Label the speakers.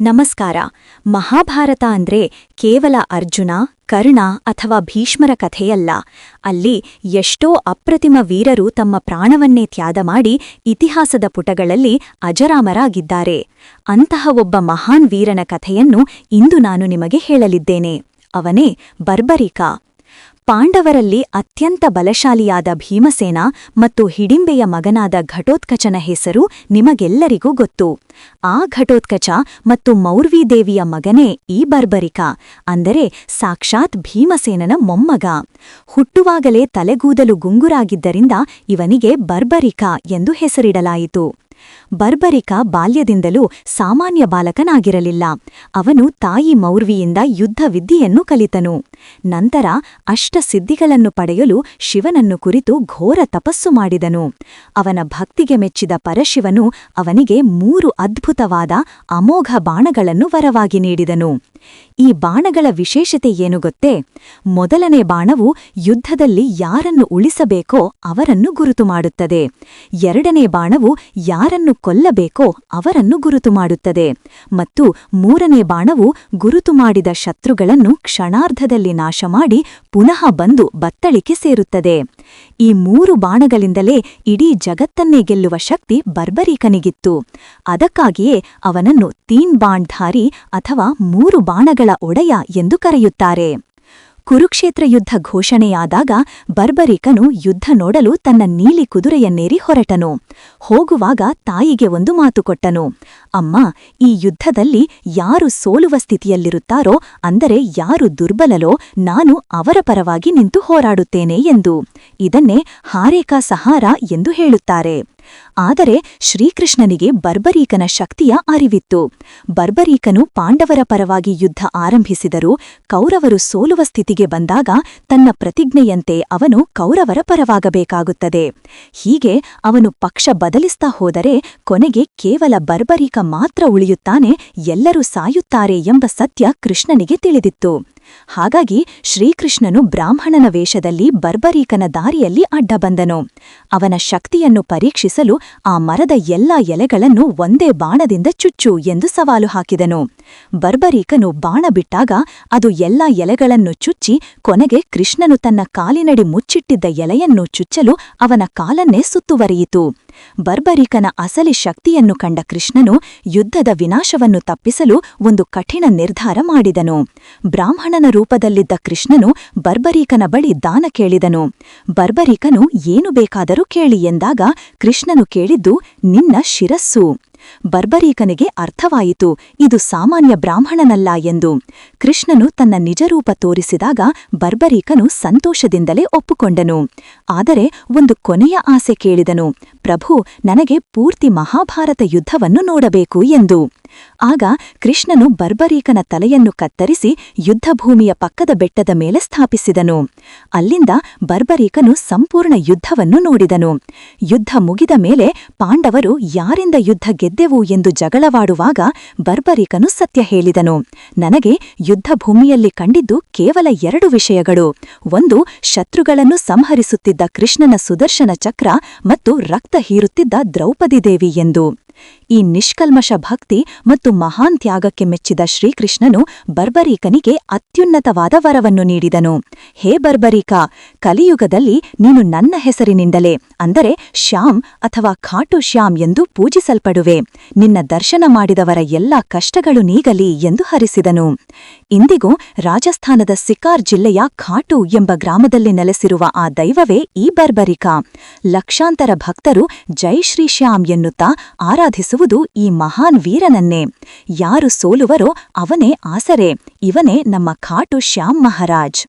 Speaker 1: ನಮಸ್ಕಾರ. ಮಹಾಭಾರತ ಅಂದ್ರೆ ಕೇವಲ ಅರ್ಜುನ, ಕರ್ಣ ಅಥವಾ ಭೀಷ್ಮರ ಕಥೆಯಲ್ಲ. ಅಲ್ಲಿ ಎಷ್ಟೋ ಅಪ್ರತಿಮ ವೀರರು ತಮ್ಮ ಪ್ರಾಣವನ್ನೇ ತ್ಯಾದ ಮಾಡಿ ಇತಿಹಾಸದ ಪುಟಗಳಲ್ಲಿ ಅಜರಾಮರಾಗಿದ್ದಾರೆ. ಅಂತಹ ಒಬ್ಬ ಮಹಾನ್ ವೀರನ ಕಥೆಯನ್ನು ಇಂದು ನಾನು ನಿಮಗೆ ಹೇಳಲಿದ್ದೇನೆ. ಅವನೇ ಬರ್ಬರಿಕ. ಪಾಂಡವರಲ್ಲಿ ಅತ್ಯಂತ ಬಲಶಾಲಿಯಾದ ಭೀಮಸೇನ ಮತ್ತು ಹಿಡಿಂಬೆಯ ಮಗನಾದ ಘಟೋತ್ಕಚನ ಹೆಸರು ನಿಮಗೆಲ್ಲರಿಗೂ ಗೊತ್ತು. ಆ ಘಟೋತ್ಕಚ ಮತ್ತು ಮೌರ್ವೀದೇವಿಯ ಮಗನೇ ಈ ಬರ್ಬರಿಕ, ಅಂದರೆ ಸಾಕ್ಷಾತ್ ಭೀಮಸೇನನ ಮೊಮ್ಮಗ. ಹುಟ್ಟುವಾಗಲೇ ತಲೆಗೂದಲು ಗುಂಗುರಾಗಿದ್ದರಿಂದ ಇವನಿಗೆ ಬರ್ಬರಿಕ ಎಂದು ಹೆಸರಿಡಲಾಯಿತು. ಬರ್ಬರಿಕ ಬಾಲ್ಯದಿಂದಲೂ ಸಾಮಾನ್ಯ ಬಾಲಕನಾಗಿರಲಿಲ್ಲ. ಅವನು ತಾಯಿ ಮೌರ್ವಿಯಿಂದ ಯುದ್ಧ ವಿದ್ಯೆಯನ್ನು ಕಲಿತನು. ನಂತರ ಅಷ್ಟಸಿದ್ಧಿಗಳನ್ನು ಪಡೆಯಲು ಶಿವನನ್ನು ಕುರಿತು ಘೋರ ತಪಸ್ಸು ಮಾಡಿದನು. ಅವನ ಭಕ್ತಿಗೆ ಮೆಚ್ಚಿದ ಪರಶಿವನು ಅವನಿಗೆ ಮೂರು ಅದ್ಭುತವಾದ ಅಮೋಘ ಬಾಣಗಳನ್ನು ವರವಾಗಿ ನೀಡಿದನು. ಈ ಬಾಣಗಳ ವಿಶೇಷತೆ ಏನು ಗೊತ್ತೇ? ಮೊದಲನೇ ಬಾಣವು ಯುದ್ಧದಲ್ಲಿ ಯಾರನ್ನು ಉಳಿಸಬೇಕೋ ಅವರನ್ನು ಗುರುತು ಮಾಡುತ್ತದೆ. ಎರಡನೇ ಬಾಣವು ಯಾರನ್ನು ಕೊಲ್ಲಬೇಕೋ ಅವರನ್ನು ಗುರುತು ಮಾಡುತ್ತದೆ. ಮತ್ತು ಮೂರನೇ ಬಾಣವು ಗುರುತು ಮಾಡಿದ ಶತ್ರುಗಳನ್ನು ಕ್ಷಣಾರ್ಧದಲ್ಲಿ ನಾಶ ಮಾಡಿ ಪುನಃ ಬಂದು ಬತ್ತಳಿಕೆ ಸೇರುತ್ತದೆ. ಈ ಮೂರು ಬಾಣಗಳಿಂದಲೇ ಇಡೀ ಜಗತ್ತನ್ನೇ ಗೆಲ್ಲುವ ಶಕ್ತಿ ಬರ್ಬರೀಕನಿಗಿತ್ತು. ಅದಕ್ಕಾಗಿಯೇ ಅವನನ್ನು ತೀನ್ ಬಾಣ್ಧಾರಿ ಅಥವಾ ಮೂರು ಬಾಣಗಳ ಒಡೆಯ ಎಂದು ಕರೆಯುತ್ತಾರೆ. ಕುರುಕ್ಷೇತ್ರ ಯುದ್ಧ ಘೋಷಣೆಯಾದಾಗ ಬರ್ಬರಿಕನು ಯುದ್ಧ ನೋಡಲು ತನ್ನ ನೀಲಿ ಕುದುರೆಯನ್ನೇರಿ ಹೊರಟನು. ಹೋಗುವಾಗ ತಾಯಿಗೆ ಒಂದು ಮಾತು ಕೊಟ್ಟನು. ಅಮ್ಮ, ಈ ಯುದ್ಧದಲ್ಲಿ ಯಾರು ಸೋಲುವ ಸ್ಥಿತಿಯಲ್ಲಿರುತ್ತಾರೋ, ಅಂದರೆ ಯಾರು ದುರ್ಬಲಲೋ ನಾನು ಅವರ ಪರವಾಗಿ ನಿಂತು ಹೋರಾಡುತ್ತೇನೆ ಎಂದು. ಇದನ್ನೇ ಹಾರೇಕಾ ಸಹಾರ ಎಂದು ಹೇಳುತ್ತಾರೆ. ಆದರೆ ಶ್ರೀಕೃಷ್ಣನಿಗೆ ಬರ್ಬರೀಕನ ಶಕ್ತಿಯ ಅರಿವಿತ್ತು. ಬರ್ಬರೀಕನು ಪಾಂಡವರ ಪರವಾಗಿ ಯುದ್ಧ ಆರಂಭಿಸಿದರೂ ಕೌರವರು ಸೋಲುವ ಸ್ಥಿತಿಗೆ ಬಂದಾಗ ತನ್ನ ಪ್ರತಿಜ್ಞೆಯಂತೆ ಅವನು ಕೌರವರ ಪರವಾಗಬೇಕಾಗುತ್ತದೆ. ಹೀಗೆ ಅವನು ಪಕ್ಷ ಬದಲಿಸ್ತಾ ಹೋದರೆ ಕೊನೆಗೆ ಕೇವಲ ಬರ್ಬರೀಕ ಮಾತ್ರ ಉಳಿಯುತ್ತಾನೆ, ಎಲ್ಲರೂ ಸಾಯುತ್ತಾರೆ ಎಂಬ ಸತ್ಯ ಕೃಷ್ಣನಿಗೆ ತಿಳಿದಿತ್ತು. ಹಾಗಾಗಿ ಶ್ರೀಕೃಷ್ಣನು ಬ್ರಾಹ್ಮಣನ ವೇಷದಲ್ಲಿ ಬರ್ಬರೀಕನ ದಾರಿಯಲ್ಲಿ ಅಡ್ಡಬಂದನು. ಅವನ ಶಕ್ತಿಯನ್ನು ಪರೀಕ್ಷಿಸಲು ಆ ಮರದ ಎಲ್ಲ ಎಲೆಗಳನ್ನು ಒಂದೇ ಬಾಣದಿಂದ ಚುಚ್ಚು ಎಂದು ಸವಾಲು ಹಾಕಿದನು. ಬರ್ಬರೀಕನು ಬಾಣ ಬಿಟ್ಟಾಗ ಅದು ಎಲ್ಲ ಎಲೆಗಳನ್ನು ಚುಚ್ಚಿ ಕೊನೆಗೆ ಕೃಷ್ಣನು ತನ್ನ ಕಾಲಿನಡಿ ಮುಚ್ಚಿಟ್ಟಿದ್ದ ಎಲೆಯನ್ನು ಚುಚ್ಚಲು ಅವನ ಕಾಲನ್ನೇ ಸುತ್ತುವರಿಯಿತು. ಬರ್ಬರಿಕನ ಅಸಲಿ ಶಕ್ತಿಯನ್ನು ಕಂಡ ಕೃಷ್ಣನು ಯುದ್ಧದ ವಿನಾಶವನ್ನು ತಪ್ಪಿಸಲು ಒಂದು ಕಠಿಣ ನಿರ್ಧಾರ ಮಾಡಿದನು. ಬ್ರಾಹ್ಮಣನ ರೂಪದಲ್ಲಿದ್ದ ಕೃಷ್ಣನು ಬರ್ಬರೀಕನ ಬಳಿ ದಾನ ಕೇಳಿದನು. ಬರ್ಬರೀಕನು, ಏನು ಬೇಕಾದರೂ ಕೇಳಿ ಎಂದಾಗ ಕೃಷ್ಣನು ಕೇಳಿದ್ದು, ನಿನ್ನ ಶಿರಸ್ಸು. ಬರ್ಬರೀಕನಿಗೆ ಅರ್ಥವಾಯಿತು. ಇದು ಸಾಮಾನ್ಯ ಬ್ರಾಹ್ಮಣನಲ್ಲ ಎಂದು. ಕೃಷ್ಣನು ತನ್ನ ನಿಜರೂಪ ತೋರಿಸಿದಾಗ ಬರ್ಬರೀಕನು ಸಂತೋಷದಿಂದಲೇ ಒಪ್ಪುಕೊಂಡನು. ಆದರೆ ಒಂದು ಕೊನೆಯ ಆಸೆ ಕೇಳಿದನು. ಪ್ರಭು, ನನಗೆ ಪೂರ್ತಿ ಮಹಾಭಾರತ ಯುದ್ಧವನ್ನು ನೋಡಬೇಕು ಎಂದು. ಆಗ ಕೃಷ್ಣನು ಬರ್ಬರೀಕನ ತಲೆಯನ್ನು ಕತ್ತರಿಸಿ ಯುದ್ಧಭೂಮಿಯ ಪಕ್ಕದ ಬೆಟ್ಟದ ಮೇಲೆ ಸ್ಥಾಪಿಸಿದನು. ಅಲ್ಲಿಂದ ಬರ್ಬರೀಕನು ಸಂಪೂರ್ಣ ಯುದ್ಧವನ್ನು ನೋಡಿದನು. ಯುದ್ಧ ಮುಗಿದ ಮೇಲೆ ಪಾಂಡವರು ಯಾರಿಂದ ಯುದ್ಧ ಗೆದ್ದೆವು ಎಂದು ಜಗಳವಾಡುವಾಗ ಬರ್ಬರೀಕನು ಸತ್ಯ ಹೇಳಿದನು. ನನಗೆ ಯುದ್ಧಭೂಮಿಯಲ್ಲಿ ಕಂಡಿದ್ದು ಕೇವಲ ಎರಡು ವಿಷಯಗಳು. ಒಂದು, ಶತ್ರುಗಳನ್ನು ಸಂಹರಿಸುತ್ತಿದ್ದ ಕೃಷ್ಣನ ಸುದರ್ಶನ ಚಕ್ರ ಮತ್ತು ರಕ್ತ ಹೀರುತ್ತಿದ್ದ ದ್ರೌಪದಿದೇವಿ ಎಂದು. ಈ ನಿಷ್ಕಲ್ಮಶ ಭಕ್ತಿ ಮತ್ತು ಮಹಾನ್ ತ್ಯಾಗಕ್ಕೆ ಮೆಚ್ಚಿದ ಶ್ರೀಕೃಷ್ಣನು ಬರ್ಬರೀಕನಿಗೆ ಅತ್ಯುನ್ನತವಾದ ವರವನ್ನು ನೀಡಿದನು. ಹೇ ಬರ್ಬರೀಕ, ಕಲಿಯುಗದಲ್ಲಿ ನೀನು ನನ್ನ ಹೆಸರಿನಿಂದಲೇ, ಅಂದರೆ ಶ್ಯಾಮ್ ಅಥವಾ ಖಾಟು ಶ್ಯಾಮ್ ಎಂದು ಪೂಜಿಸಲ್ಪಡುವೆ. ನಿನ್ನ ದರ್ಶನ ಮಾಡಿದವರ ಎಲ್ಲ ಕಷ್ಟಗಳು ನೀಗಲಿ ಎಂದು ಹರಿಸಿದನು. ಇಂದಿಗೂ ರಾಜಸ್ಥಾನದ ಸಿಕಾರ್ ಜಿಲ್ಲೆಯ ಖಾಟು ಎಂಬ ಗ್ರಾಮದಲ್ಲಿ ನೆಲೆಸಿರುವ ಆ ದೈವವೇ ಈ ಬರ್ಬರಿಕ. ಲಕ್ಷಾಂತರ ಭಕ್ತರು ಜೈ ಶ್ರೀ ಶ್ಯಾಮ್ ಎನ್ನುತ್ತಾ ಆರಾಧಿಸುವುದು ಈ ಮಹಾನ್ ವೀರನನ್ನೇ. ಯಾರು ಸೋಲುವರೋ ಅವನೇ ಆಸರೆ. ಇವನೇ ನಮ್ಮ ಖಾಟು ಶ್ಯಾಮ್ ಮಹಾರಾಜ್.